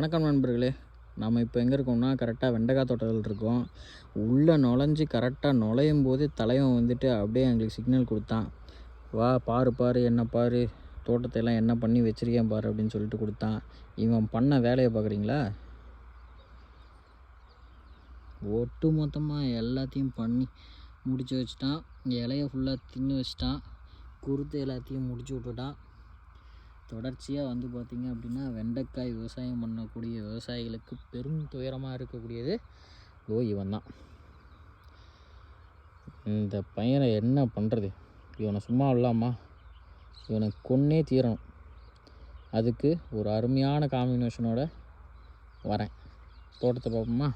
வணக்கம் நண்பர்களே. நம்ம இப்போ எங்கே இருக்கோம்னா கரெக்டாக வெண்டைக்காய் தோட்டத்தில் இருக்கோம். உள்ளே நுழைஞ்சி கரெக்டாக நுழையும் போது தலைவன் வந்துட்டு அப்படியே எங்களுக்கு சிக்னல் கொடுத்தான். வா பாரு பாரு என்ன பாரு தோட்டத்தை எல்லாம் என்ன பண்ணி வச்சிருக்கேன் பாரு அப்படின்னு சொல்லிட்டு கொடுத்தான். இவன் பண்ண வேலையை பார்க்குறீங்களா? ஒட்டு மொத்தமாக எல்லாத்தையும் பண்ணி முடிச்சு வச்சுட்டான். இலையை ஃபுல்லாக தின்னு வச்சுட்டான். குருத்து எல்லாத்தையும் முடிச்சு விட்டுட்டான். தொடர்ச்சியாக வந்து பார்த்திங்க அப்படின்னா வெண்டைக்காய் விவசாயம் பண்ணக்கூடிய விவசாயிகளுக்கு பெரும் துயரமாக இருக்கக்கூடியது ஓ இவன் தான் இந்த பையனை என்ன பண்ணுறது இவனை சும்மா விடலாமா? இவனை கொன்னே தீரணும். அதுக்கு ஒரு அருமையான காம்பினேஷனோட வரேன். தோட்டத்தை பார்ப்போமா?